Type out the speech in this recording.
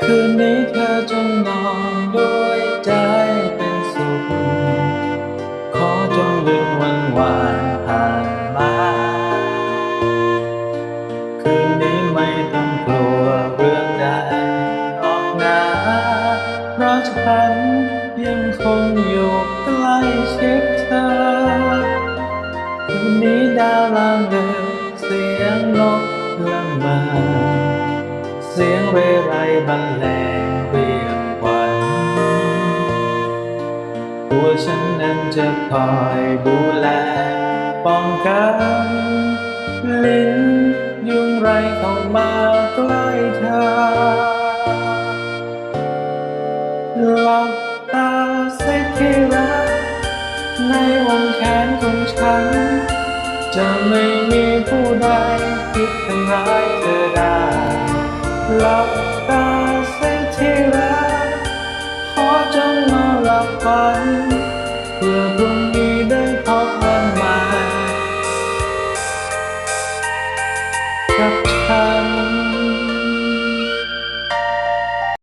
คืนนี้เธอจงนอนด้วยใจเป็นสุข ขอจงลืมวันวานผ่านมา คืนนี้ไม่ต้องกลัวเรื่องใดออกหนาเพราะฉันยังคงอยู่ใกล้ชิดเธอ คืนนี้ดาวลางเดิน เสียงเรไรบรรเลงเรียกขวัญตัวฉันนั้นจะคอยดูแลป้องกันลิ้นยุงไรเข้ามาใกล้เธอหลับตาสิที่รักในวงแขนของฉัน จะไม่มีผู้ใดคิดทำร้ายเธอได้ หลับตาสิที่รักขอจงมาหลับฝัน เพื่อพรุ่งนี้ได้พบกันใหม่